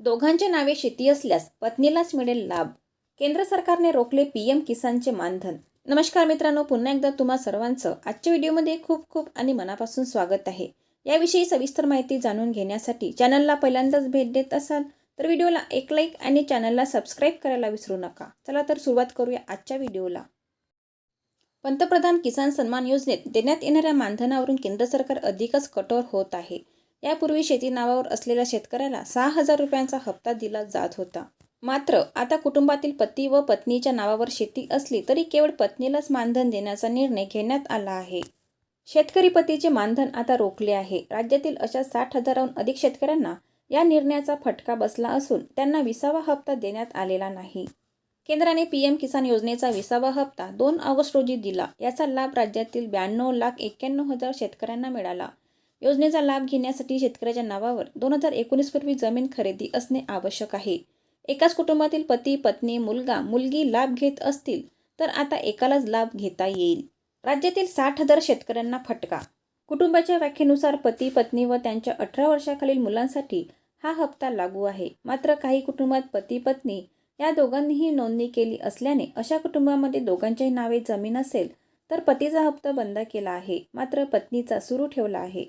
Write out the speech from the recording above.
दोघांच्या नावे शेती असल्यास पत्नीलाच मिळेल लाभ. केंद्र सरकारने रोखले पी एम किसानचे मानधन. नमस्कार मित्रांनो पुन्हा एकदा तुम्हा सर्वांचं आजच्या व्हिडिओमध्ये खूप खूप आणि मनापासून स्वागत आहे. याविषयी सविस्तर माहिती जाणून घेण्यासाठी चॅनलला पहिल्यांदाच भेट देत असाल तर व्हिडिओला एक लाईक आणि चॅनलला सबस्क्राईब करायला विसरू नका. चला तर सुरुवात करूया आजच्या व्हिडिओला. पंतप्रधान किसान सन्मान योजनेत देण्यात येणाऱ्या मानधनावरून केंद्र सरकार अधिकच कठोर होत आहे. यापूर्वी शेती नावावर असलेल्या शेतकऱ्याला सहा हजार रुपयांचा हप्ता दिला जात होता. मात्र आता कुटुंबातील पती व पत्नीच्या नावावर शेती असली तरी केवळ पत्नीलाच मानधन देण्याचा निर्णय घेण्यात आला आहे. शेतकरी पतीचे मानधन आता रोखले आहे. राज्यातील अशा साठ हजाराहून अधिक शेतकऱ्यांना या निर्णयाचा फटका बसला असून त्यांना विसावा हप्ता देण्यात आलेला नाही. केंद्राने पी एम किसान योजनेचा विसावा हप्ता दोन ऑगस्ट रोजी दिला. याचा लाभ राज्यातील ब्याण्णव लाख एक्क्याण्णव हजार शेतकऱ्यांना मिळाला. योजनेचा लाभ घेण्यासाठी शेतकऱ्याच्या नावावर दोन हजार एकोणीस पूर्वी जमीन खरेदी असणे आवश्यक आहे. एकाच कुटुंबातील पती पत्नी मुलगा मुलगी लाभ घेत असतील तर आता एकालाच लाभ घेता येईल. राज्यातील साठ हजार शेतकऱ्यांना फटका. कुटुंबाच्या व्याख्येनुसार पती पत्नी व त्यांच्या अठरा वर्षाखालील मुलांसाठी हा हप्ता लागू आहे. मात्र काही कुटुंबात पती पत्नी या दोघांनीही नोंदणी केली असल्याने अशा कुटुंबामध्ये दोघांच्याही नावे जमीन असेल तर पतीचा हप्ता बंद केला आहे. मात्र पत्नीचा सुरू ठेवला आहे.